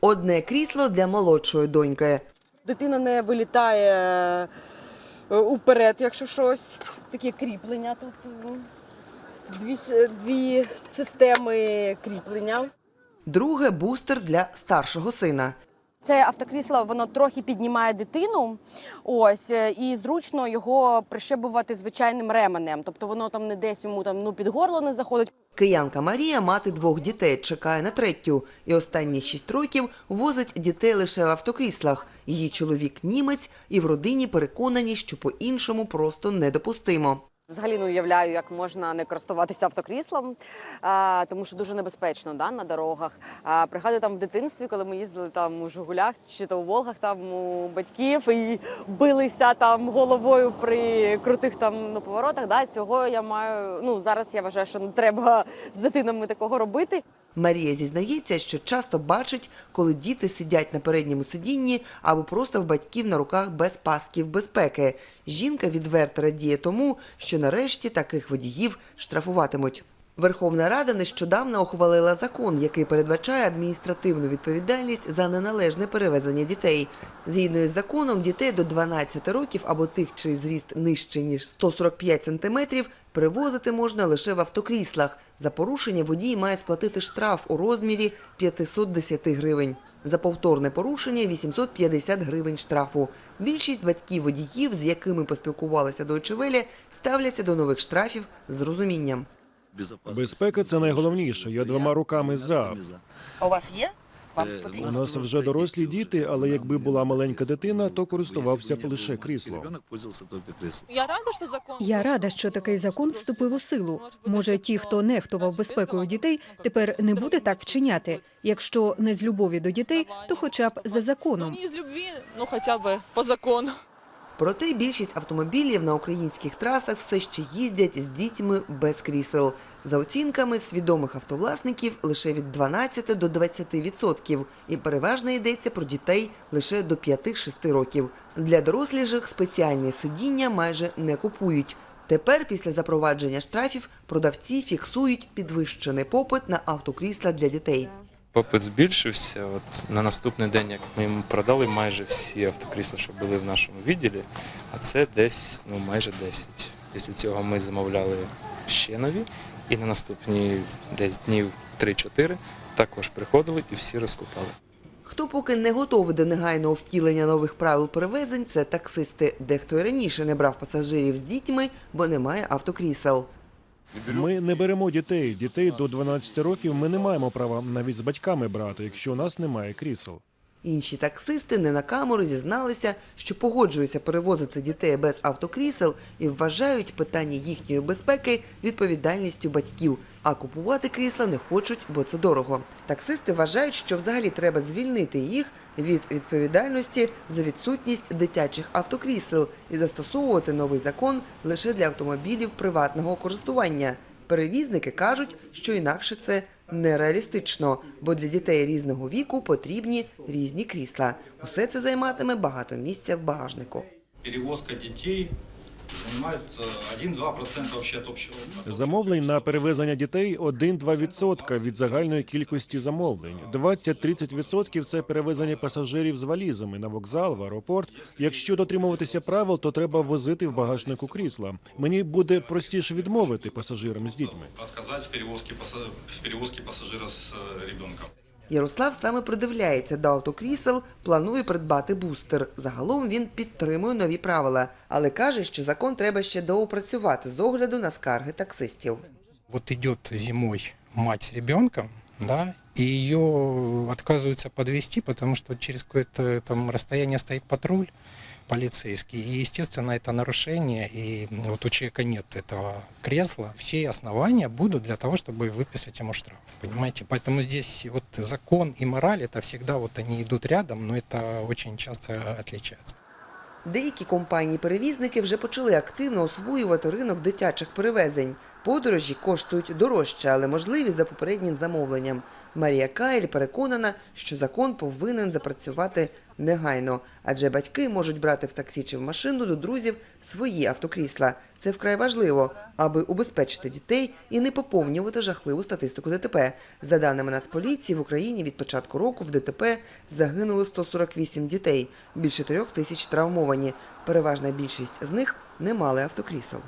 Одне крісло для молодшої доньки. Дитина не вилітає е, уперед, якщо щось. Таке кріплення тут. Дві, дві системи кріплення. Друге бустер для старшого сина. Це автокрісло, воно трохи піднімає дитину. Ось е, і зручно його прищебувати звичайним ременем. Тобто воно там не десь йому там ну під горло не заходить. Киянка Марія, мати двох дітей, чекає на третю. І останні шість років возить дітей лише в автокріслах. Її чоловік німець і в родині переконані, що по-іншому просто недопустимо. Взагалі не уявляю, як можна не користуватися автокріслом, тому що дуже небезпечно да, на дорогах. А, пригадую там в дитинстві, коли ми їздили там у Жигулях чи то у Волгах там у батьків і билися там головою при крутих там ну, поворотах. Да, цього я маю. Ну зараз я вважаю, що не треба з дитинами такого робити. Марія зізнається, що часто бачить, коли діти сидять на передньому сидінні або просто в батьків на руках без пасків безпеки. Жінка відверто радіє тому, що нарешті таких водіїв штрафуватимуть. Верховна Рада нещодавно ухвалила закон, який передбачає адміністративну відповідальність за неналежне перевезення дітей. Згідно із законом, дітей до 12 років або тих, чий зріст нижче ніж 145 сантиметрів, перевозити можна лише в автокріслах. За порушення водій має сплатити штраф у розмірі 510 гривень. За повторне порушення 850 гривень штрафу. Більшість батьків водіїв, з якими поспілкувалися до Очевелі, ставляться до нових штрафів з розумінням. Безпека це найголовніше. Я двома руками за. А у вас є? У нас вже дорослі діти, але якби була маленька дитина, то користувався б лише кріслом. Я рада, що закон рада, що такий закон вступив у силу. Може, ті, хто нехтував безпекою дітей, тепер не буде так вчиняти. Якщо не з любові до дітей, то хоча б за Ну, законом. не из любви, ну хотя бы по закону. Проте більшість автомобілів на українських трасах все ще їздять з дітьми без крісел. За оцінками свідомих автовласників лише від 12 до 20 відсотків, і переважно йдеться про дітей лише до 5-6 років. Для доросліших спеціальні сидіння майже не купують. Тепер, після запровадження штрафів, продавці фіксують підвищений попит на автокрісла для дітей. Попит збільшився. От на наступний день, як ми йому продали майже всі автокрісла, що були в нашому відділі, а це десь ну, майже 10. Після цього ми замовляли ще нові, і на наступні десь днів 3-4 також приходили і всі розкупали. Хто поки не готовий до негайного втілення нових правил перевезень, це таксисти. Дехто й раніше не брав пасажирів з дітьми, бо немає автокрісел. Ми не беремо дітей. Дітей до 12 років ми не маємо права навіть з батьками брати, якщо у нас немає крісел. Інші таксисти не на камеру зізналися, що погоджуються перевозити дітей без автокрісел і вважають питання їхньої безпеки відповідальністю батьків, а купувати крісла не хочуть, бо це дорого. Таксисти вважають, що взагалі треба звільнити їх від відповідальності за відсутність дитячих автокрісел і застосовувати новий закон лише для автомобілів приватного користування. Перевізники кажуть, що інакше це нереалістично, бо для дітей різного віку потрібні різні крісла. Усе це займатиме багато місця в багажнику. перевозка детей занимает э, 1-2% вообще от общего. Замовлень на перевезення дітей 1-2% від загальної кількості замовлень. 20-30% – це перевезення пасажирів з валізами на вокзал, в аеропорт. Якщо дотримуватися правил, то треба возити в багажнику крісла. Мені буде простіше відмовити пасажирам з дітьми. Отказать в перевозке, паса- в перевозке Ярослав саме придивляється до автокрісел, планує придбати бустер. Загалом він підтримує нові правила, але каже, що закон треба ще доопрацювати з огляду на скарги таксистів. вот идет зимой мать с ребенком, да, и ее отказываются подвести, потому что через какое-то там расстояние стоит патруль полицейский, и, естественно, это нарушение, и вот у человека нет этого кресла, все основания будут для того, чтобы выписать ему штраф, понимаете? Поэтому здесь вот закон и мораль, это всегда вот они идут рядом, но это очень часто отличается. Деякі компанії-перевізники вже почали активно освоювати ринок дитячих перевезень. Подорожі коштують дорожче, але можливі за попереднім замовленням. Марія Кайль переконана, що закон повинен запрацювати негайно, адже батьки можуть брати в таксі чи в машину до друзів свої автокрісла. Це вкрай важливо, аби убезпечити дітей і не поповнювати жахливу статистику ДТП. За даними Нацполіції, в Україні від початку року в ДТП загинуло 148 дітей, більше трьох тисяч травмовані. Переважна більшість з них не мали автокрісел.